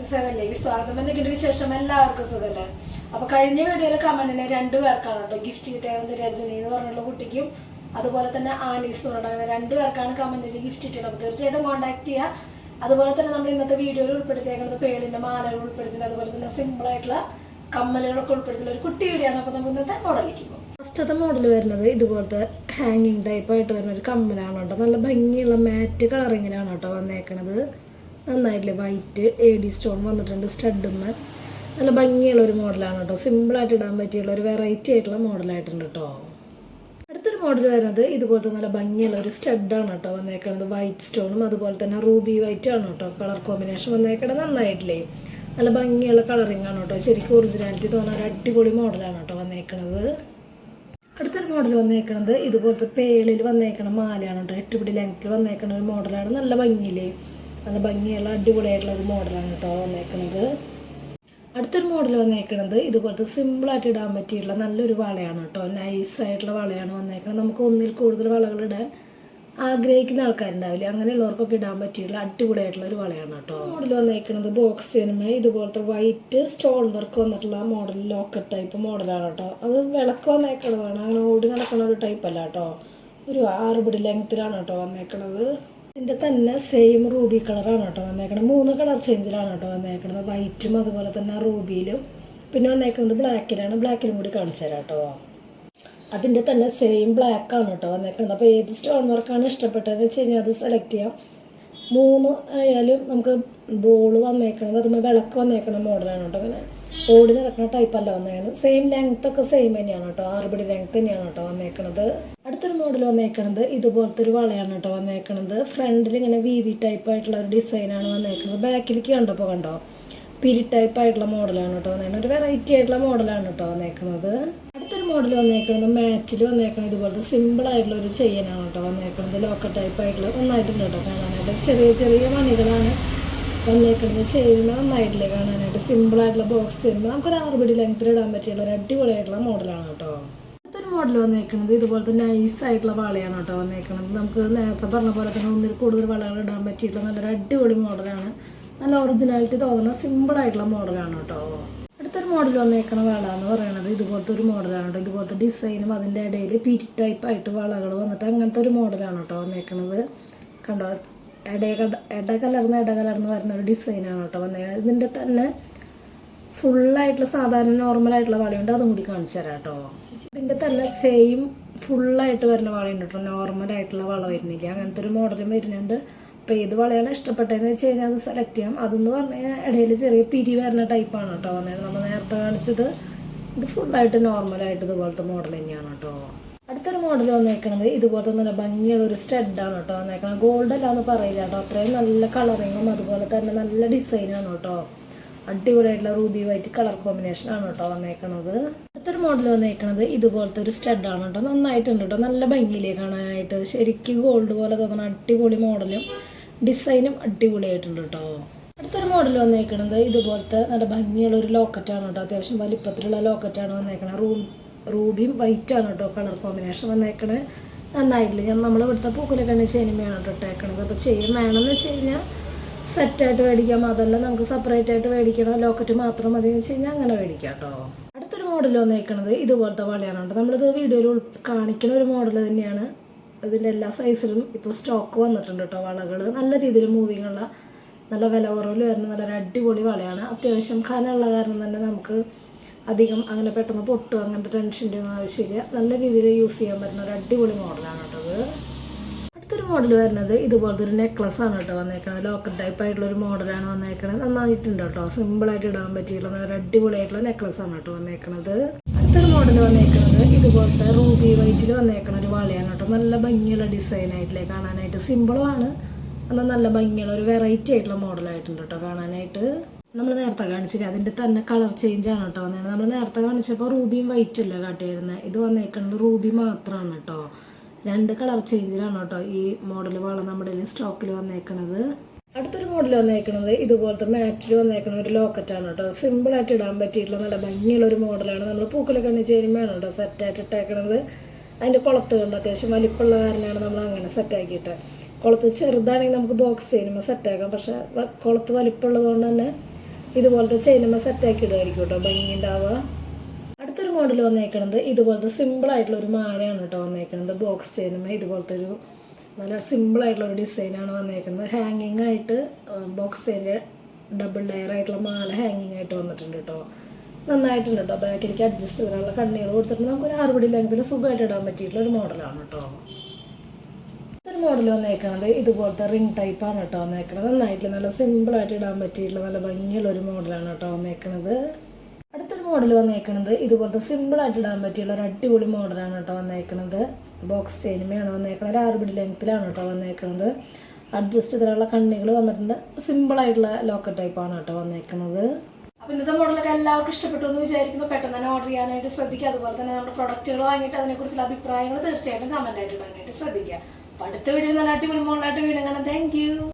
To സെവനിലേക്ക് സ്വാഗതം. എന്തൊക്കെയുണ്ട് വിശേഷം? എല്ലാവർക്കും സുഖമല്ലേ അപ്പൊ കഴിഞ്ഞ വീഡിയോയിലെ കമന്റിനെ രണ്ടു പേർക്കാണ് കേട്ടോ. ഗിഫ്റ്റ് കിട്ടിയത് രജനി എന്ന് പറഞ്ഞുള്ള കുട്ടിക്കും അതുപോലെ തന്നെ ആനീസ് എന്ന് പറഞ്ഞ രണ്ടു പേർക്കാണ് കമന്റിന് ഗിഫ്റ്റ് കിട്ടിയത്. അപ്പൊ തീർച്ചയായിട്ടും കോൺടാക്ട് ചെയ്യുക അതുപോലെ തന്നെ നമ്മൾ ഇന്നത്തെ വീഡിയോയിൽ ഉൾപ്പെടുത്തിയേക്കുന്നത് പേളിന്റെ മാലകൾ ഉൾപ്പെടുത്തുന്നത് അതുപോലെ തന്നെ സിമ്പിൾ ആയിട്ടുള്ള കമ്മലുകളൊക്കെ ഉൾപ്പെടുത്തുന്ന ഒരു കുട്ടി വീഡിയോ ആണ്. അപ്പൊ നമുക്ക് ഇന്നത്തെ മോഡലിലേക്ക് ഫസ്റ്റത്തെ മോഡൽ വരുന്നത് ഇതുപോലത്തെ ഹാങ്ങിങ് ടൈപ്പ് ആയിട്ട് വരുന്ന ഒരു കമ്മലാണ് കേട്ടോ. നല്ല ഭംഗിയുള്ള മാറ്റ് കളറിങ്ങിലാണ് കേട്ടോ വന്നേക്കണത്. നന്നായിട്ടില്ലേ? വൈറ്റ് എ ഡി സ്റ്റോൺ വന്നിട്ടുണ്ട് സ്റ്റഡുമ്മ നല്ല ഭംഗിയുള്ള ഒരു മോഡലാണ് കേട്ടോ. സിമ്പിളായിട്ട് ഇടാൻ പറ്റിയുള്ള ഒരു വെറൈറ്റി ആയിട്ടുള്ള മോഡലായിട്ടുണ്ട് കേട്ടോ. അടുത്തൊരു മോഡൽ വരുന്നത് ഇതുപോലത്തെ നല്ല ഭംഗിയുള്ള ഒരു സ്റ്റഡാണ് കേട്ടോ വന്നേക്കണത്. വൈറ്റ് സ്റ്റോണും അതുപോലെ തന്നെ റൂബി വൈറ്റ് ആണ് കേട്ടോ. കളർ കോമ്പിനേഷൻ വന്നേക്കണത് നന്നായിട്ടില്ലേ? നല്ല ഭംഗിയുള്ള കളറിംഗ് ആണ് കേട്ടോ. ശരിക്കും ഒറിജിനാലിറ്റി തോന്നുന്ന ഒരു അടിപൊളി മോഡലാണ് കേട്ടോ വന്നേക്കണത്. അടുത്തൊരു മോഡൽ വന്നേക്കണത് ഇതുപോലത്തെ പേളിൽ വന്നേക്കണ മാലയാണ് കേട്ടോ. എട്ടുപിടി ലെങ്ത്തിൽ വന്നേക്കണ ഒരു മോഡലാണ് നല്ല ഭംഗിയില്ലേ? നല്ല ഭംഗിയുള്ള അടിപൊളിയായിട്ടുള്ള ഒരു മോഡലാണ് കേട്ടോ വന്നേക്കുന്നത് അടുത്തൊരു മോഡൽ വന്നേക്കുന്നത് ഇതുപോലത്തെ സിമ്പിളായിട്ട് ഇടാൻ പറ്റിയിട്ടുള്ള നല്ലൊരു വളയാണ് കേട്ടോ നൈസ് ആയിട്ടുള്ള വളയാണ് വന്നേക്കുന്നത് നമുക്ക് ഒന്നിൽ കൂടുതൽ വളകൾ ഇടാൻ ആഗ്രഹിക്കുന്ന ആൾക്കാരുണ്ടാവില്ലേ? അങ്ങനെയുള്ളവർക്കൊക്കെ ഇടാൻ പറ്റിയിട്ടുള്ള അടിപൊളിയായിട്ടുള്ള ഒരു വളയാണ് കേട്ടോ മോഡൽ വന്നേക്കുന്നത് ബോക്സ് സിനിമ ഇതുപോലത്തെ വൈറ്റ് സ്റ്റോൺ വർക്ക് വന്നിട്ടുള്ള മോഡൽ ലോക്കറ്റ് ടൈപ്പ് മോഡലാണ് കേട്ടോ അത് വിളക്ക് വന്നേക്കണതാണ്. അങ്ങനെ ഓടി നടക്കുന്ന ഒരു ടൈപ്പ് അല്ല കേട്ടോ ഒരു ആറ് പിടി ലെങ്ത്തിലാണ് കേട്ടോ വന്നേക്കണത്. ഇതിന്റെ തന്നെ സെയിം റൂബി കളറാണ് കേട്ടോ വന്നേക്കണത്. മൂന്ന് കളർ ചേഞ്ചിലാണ് കേട്ടോ വന്നേക്കണത്. വൈറ്റും അതുപോലെ തന്നെ റൂബിയിലും പിന്നെ വന്നേക്കുന്നത് ബ്ലാക്കിലാണ് ബ്ലാക്കിലും കൂടി കാണിച്ചു തരാം കേട്ടോ. അതിന്റെ തന്നെ സെയിം ബ്ലാക്കാണ് കേട്ടോ വന്നേക്കുന്നത് അപ്പോൾ ഏത് സ്റ്റോൺ വർക്കാണ് ഇഷ്ടപ്പെട്ടതെന്ന് വെച്ച് കഴിഞ്ഞാൽ അത് സെലക്ട് ചെയ്യാം. മൂന്ന് ആയാലും നമുക്ക് ബോൾ വന്നേക്കണത് അതുമ്പോൾ വിളക്ക് വന്നേക്കണ മോഡലാണ് കേട്ടോ. അങ്ങനെ ഓടി നടക്കുന്ന ടൈപ്പല്ല വന്നേക്കുന്നത് സെയിം ലെങ്ത് ഒക്കെ സെയിം തന്നെയാണ് കേട്ടോ. ആറുപടി ലെങ്ത് തന്നെയാണ് കേട്ടോ വന്നേക്കണത്. അടുത്തൊരു മോഡൽ വന്നേക്കണത് ഇതുപോലത്തെ ഒരു വളയാണ് കേട്ടോ വന്നേക്കണത്. ഫ്രണ്ടിൽ ഇങ്ങനെ വീതി ടൈപ്പ് ആയിട്ടുള്ള ഒരു ഡിസൈനാണ് വന്നേക്കുന്നത് ബാക്കിലേക്ക് കണ്ടപ്പോൾ കണ്ടോ? പിരി ടൈപ്പ് ആയിട്ടുള്ള മോഡലാണ് കേട്ടോ വന്നേക്കുന്നത് ഒരു വെറൈറ്റി ആയിട്ടുള്ള മോഡലാണ് കേട്ടോ വന്നേക്കുന്നത് അടുത്തൊരു മോഡൽ വന്നേക്കുന്നത് മാറ്റിൽ വന്നേക്കുന്നത് ഇതുപോലത്തെ സിമ്പിൾ ആയിട്ടുള്ള ഒരു ചെയിനാണ് കേട്ടോ വന്നേക്കുന്നത് ലോക്കൽ ടൈപ്പ് ആയിട്ടുള്ള ഒന്നായിട്ടുണ്ട് കേട്ടോ കാണാനായിട്ട്. ചെറിയ ചെറിയ മണികളാണ് വന്നേക്കുന്നത് ചെയ്യുന്ന നന്നായിട്ടില്ലേ കാണാനായിട്ട്? സിമ്പിൾ ആയിട്ടുള്ള ബോക്സ് ചെയ്യുമ്പോൾ നമുക്കൊരു ആറുപടി ലെങ്ത്തിൽ ഇടാൻ പറ്റിയുള്ള ഒരു അടിപൊളിയായിട്ടുള്ള മോഡലാണ് കേട്ടോ മോഡൽ വന്നേക്കുന്നത് ഇതുപോലത്തെ നൈസ് ആയിട്ടുള്ള വളയാണ് കേട്ടോ വന്നേക്കുന്നത്. നമുക്ക് നേരത്തെ പറഞ്ഞ പോലെ തന്നെ ഒന്നിൽ കൂടുതൽ വളകൾ ഇടാൻ പറ്റിയിട്ടുള്ള നല്ലൊരു അടിപൊളി മോഡലാണ് നല്ല ഒറിജിനാലിറ്റി തോന്നുന്ന സിമ്പിൾ ആയിട്ടുള്ള മോഡലാണ് കേട്ടോ. അടുത്തൊരു മോഡൽ വന്നേക്കണ വള എന്ന് പറയുന്നത് ഇതുപോലത്തെ ഒരു മോഡലാണ് കേട്ടോ. ഇതുപോലത്തെ ഡിസൈനും അതിന്റെ ഇടയിൽ പിരി ടൈപ്പ് ആയിട്ട് വളകൾ വന്നിട്ട് അങ്ങനത്തെ ഒരു മോഡലാണ് കേട്ടോ വന്നേക്കുന്നത്. കണ്ടോ? ഇട ഇട കലർന്ന് ഇട കലർന്ന് വരുന്ന ഒരു ഡിസൈനാണ് കേട്ടോ വന്നേക്കുന്നത് ഇതിന്റെ തന്നെ ഫുള്ളായിട്ടുള്ള സാധാരണ നോർമൽ ആയിട്ടുള്ള വളയുണ്ട് അതും കൂടി കാണിച്ചു തരാം കേട്ടോ. ഇതിന്റെ തന്നെ സെയിം ഫുള്ളായിട്ട് വരുന്ന വളയുണ്ട് കേട്ടോ. നോർമലായിട്ടുള്ള വള വരുന്നില്ല. അങ്ങനത്തെ ഒരു മോഡലും വരുന്നുണ്ട്. അപ്പോൾ ഏത് വളയാണ് ഇഷ്ടപ്പെട്ടതെന്ന് വെച്ച് കഴിഞ്ഞാൽ അത് സെലക്ട് ചെയ്യാം. അതെന്ന് പറഞ്ഞു കഴിഞ്ഞാൽ ഇടയിൽ ചെറിയ പിരി വരുന്ന ടൈപ്പാണ് കേട്ടോ. പറഞ്ഞത് നമ്മൾ നേരത്തെ കാണിച്ചത്. ഇത് ഫുള്ളായിട്ട് നോർമലായിട്ട് ഇതുപോലത്തെ മോഡൽ തന്നെയാണ് കേട്ടോ. അടുത്തൊരു മോഡൽ വന്നേക്കണത് ഇതുപോലത്തെ നല്ല ഭംഗിയുള്ള ഒരു സ്റ്റഡാണ് കേട്ടോ. വന്നേക്കണത്. ഗോൾഡ് അല്ലാന്ന് പറയില്ല കേട്ടോ. അത്രയും നല്ല കളറിങ്ങും അതുപോലെ തന്നെ നല്ല ഡിസൈനാണ് കേട്ടോ. അടിപൊളിയായിട്ടുള്ള റൂബി വൈറ്റ് കളർ കോമ്പിനേഷൻ ആണ് കേട്ടോ വന്നേക്കണത്. അടുത്തൊരു മോഡൽ വന്നേക്കണത് ഇതുപോലത്തെ ഒരു സ്റ്റഡാണ് കേട്ടോ. നന്നായിട്ടുണ്ട് കേട്ടോ. നല്ല ഭംഗിയിലേ കാണാനായിട്ട്. ശരിക്കും ഗോൾഡ് പോലെ തോന്നുന്ന അടിപൊളി മോഡലും ഡിസൈനും അടിപൊളിയായിട്ടുണ്ട് കേട്ടോ. അടുത്തൊരു മോഡൽ വന്നേക്കണത് ഇതുപോലത്തെ നല്ല ഭംഗിയുള്ള ഒരു ലോക്കറ്റാണ് കേട്ടോ. അത്യാവശ്യം വലിപ്പത്തിലുള്ള ലോക്കറ്റാണ് വന്നേക്കണത്. റൂ റൂബിയും വൈറ്റ് ആണ് കേട്ടോ കളർ കോമ്പിനേഷൻ വന്നേക്കണത്. നന്നായിട്ടില്ല? ഞാൻ നമ്മൾ ഇവിടുത്തെ ചെയിൻ വേണം കേട്ടോ ഇട്ടേക്കണത്. അപ്പോൾ ചെയിൻ വേണമെന്ന് വെച്ച് കഴിഞ്ഞാൽ സെറ്റായിട്ട് മേടിക്കാം. അതല്ല നമുക്ക് സെപ്പറേറ്റ് ആയിട്ട് മേടിക്കണം. ലോക്കറ്റ് മാത്രം മതി എന്ന് വെച്ച് കഴിഞ്ഞാൽ അങ്ങനെ മേടിക്കാം കേട്ടോ അടുത്തൊരു മോഡൽ വന്നേക്കണത് ഇതുപോലത്തെ വളയാണ് കേട്ടോ നമ്മളിത് വീഡിയോയിൽ കാണിക്കുന്ന ഒരു മോഡൽ തന്നെയാണ്. ഇതിന്റെ എല്ലാ സൈസിലും ഇപ്പോൾ സ്റ്റോക്ക് വന്നിട്ടുണ്ട് കേട്ടോ വളകൾ നല്ല രീതിയിൽ മൂവിങ് ഉള്ള നല്ല വില കുറവിൽ വരുന്ന നല്ലൊരു അടിപൊളി വളയാണ്. അത്യാവശ്യം കനമുള്ള കാരണം തന്നെ നമുക്ക് അധികം അങ്ങനെ പെട്ടെന്ന് പൊട്ടും അങ്ങനത്തെ ടെൻഷന്റെ ഒന്നും ആവശ്യമില്ല. നല്ല രീതിയിൽ യൂസ് ചെയ്യാൻ പറ്റുന്ന ഒരു അടിപൊളി മോഡലാണ് കേട്ടോ ഇത് അടുത്തൊരു മോഡൽ വരുന്നത് ഇതുപോലത്തെ ഒരു നെക്ലസ് ആണ് കേട്ടോ വന്നേക്കുന്നത് ലോക്കൽ ടൈപ്പ് ആയിട്ടുള്ള ഒരു മോഡലാണ് വന്നേക്കുന്നത് നന്നായിട്ടുണ്ട് കേട്ടോ. സിമ്പിളായിട്ട് ഇടാൻ പറ്റിയിട്ടുള്ള ഒരു അടിപൊളിയായിട്ടുള്ള നെക്ലസ് ആണ് കേട്ടോ വന്നേക്കുന്നത് അടുത്തൊരു മോഡൽ വന്നേക്കുന്നത് ഇതുപോലത്തെ റൂബി വൈറ്റിൽ വന്നേക്കുന്ന ഒരു വളയാണ് കേട്ടോ. നല്ല ഭംഗിയുള്ള ഡിസൈൻ ആയിട്ടില്ലേ കാണാനായിട്ട്. സിമ്പിളുമാണ് എന്നാൽ നല്ല ഭംഗിയുള്ള ഒരു വെറൈറ്റി ആയിട്ടുള്ള മോഡലായിട്ടുണ്ട് കേട്ടോ കാണാനായിട്ട്. നമ്മൾ നേരത്തെ കാണിച്ചില്ല അതിന്റെ തന്നെ കളർ ചേഞ്ച് ആണ് കേട്ടോ വന്നത് നമ്മൾ നേരത്തെ കാണിച്ചപ്പോൾ റൂബിയും വൈറ്റ് അല്ല കാട്ടിയിരുന്നത് ഇത് വന്നേക്കുന്നത് റൂബി മാത്രമാണ് കേട്ടോ. രണ്ട് കളർ ചേഞ്ചിലാണ് കേട്ടോ ഈ മോഡൽ വള നമ്മുടെ സ്റ്റോക്കിൽ വന്നേക്കണത്. അടുത്തൊരു മോഡൽ വന്നേക്കണത് ഇതുപോലത്തെ മാറ്റിൽ വന്നേക്കണ ഒരു ലോക്കറ്റാണ് കേട്ടോ. സിമ്പിളായിട്ട് ഇടാൻ പറ്റിയിട്ടുള്ള നല്ല ഭംഗിയുള്ള ഒരു മോഡലാണ് നമ്മൾ പൂക്കലൊക്കെ എണ്ണ ചേരുമ്പോഴാണ് കേട്ടോ സെറ്റായിട്ട് ഇട്ടേക്കണത്. അതിന്റെ കുളത്ത് കണ്ട്? അത്യാവശ്യം വലിപ്പമുള്ള കാരണമാണ് നമ്മൾ അങ്ങനെ സെറ്റാക്കിയിട്ട് കുളത്ത് ചെറുതാണെങ്കിൽ നമുക്ക് ബോക്സ് ചെയ്യുമ്പോൾ സെറ്റാക്കാം പക്ഷേ കുളത്ത് വലിപ്പമുള്ളത് കൊണ്ട് തന്നെ ഇതുപോലത്തെ ചെയ്യുമ്പോൾ സെറ്റാക്കി ഇടുമായിരിക്കും കേട്ടോ. ഭംഗി ഉണ്ടാവുക. മോഡൽ വന്നേക്കണത് ഇതുപോലത്തെ സിമ്പിൾ ആയിട്ടുള്ള ഒരു മാലയാണ് കേട്ടോ വന്നേക്കണത്. ബോക്സ് ചെയിനുമേ ഇതുപോലത്തെ ഒരു നല്ല സിമ്പിൾ ആയിട്ടുള്ള ഒരു ഡിസൈനാണ് വന്നേക്കുന്നത് ഹാങ്ങിങ് ആയിട്ട് ബോക്സ് ചെയിന്റെ ഡബിൾ ലെയർ ആയിട്ടുള്ള മാല ഹാങ്ങിങ് ആയിട്ട് വന്നിട്ടുണ്ട് കേട്ടോ നന്നായിട്ടുണ്ട് കേട്ടോ ബാക്കിലേക്ക് അഡ്ജസ്റ്റ് ചെയ്യാനുള്ള കണ്ണീർ കൊടുത്തിട്ട് നമുക്കൊരു ആറുപടി ലെങ്തിൽ സുഖമായിട്ട് ഇടാൻ പറ്റിയിട്ടുള്ള ഒരു മോഡലാണ് കേട്ടോ ഒരു മോഡൽ വന്നേക്കണത് ഇതുപോലത്തെ റിംഗ് ടൈപ്പാണ് കേട്ടോ വന്നേക്കണത്. നന്നായിട്ട് നല്ല സിമ്പിളായിട്ട് ഇടാൻ പറ്റിയിട്ടുള്ള നല്ല ഭംഗിയുള്ള ഒരു മോഡലാണ് കേട്ടോ വന്നേക്കണത്. അടുത്തൊരു മോഡൽ വന്നേക്കണത്. ഇതുപോലത്തെ സിമ്പിളായിട്ട് ഇടാൻ പറ്റിയുള്ള ഒരു അടിപൊളി മോഡലാണ് കേട്ടോ വന്നേക്കണത്. ബോക്സ് ചെയിനുമയാണ് വന്നേക്കുന്നത് ഒരു ആറുപിടി ലെങ്ത്തിലാണ് കേട്ടോ വന്നേക്കണത്. അഡ്ജസ്റ്റ് ചെയ്തിട്ടുള്ള കണ്ണികൾ വന്നിട്ടുണ്ട്. സിമ്പിളായിട്ടുള്ള ലോക്കർ ടൈപ്പാണ് കേട്ടോ വന്നേക്കുന്നത് അപ്പോൾ ഇന്നത്തെ മോഡലൊക്കെ എല്ലാവർക്കും ഇഷ്ടപ്പെട്ടു എന്ന് വിചാരിക്കുന്നു. പെട്ടെന്ന് തന്നെ ഓർഡർ ചെയ്യാനായിട്ട് ശ്രദ്ധിക്കുക. അതുപോലെ തന്നെ നമ്മുടെ പ്രൊഡക്റ്റുകൾ വാങ്ങിയിട്ട് അതിനെക്കുറിച്ചുള്ള അഭിപ്രായങ്ങൾ തീർച്ചയായിട്ടും കമന്റ് ആയിട്ട് ഇടാനായിട്ട് ശ്രദ്ധിക്കുക. അപ്പോൾ അടുത്ത വീഡിയോ നല്ല അടിപൊളി മോഡലായിട്ട് വീണ്ടും കാണാം. താങ്ക്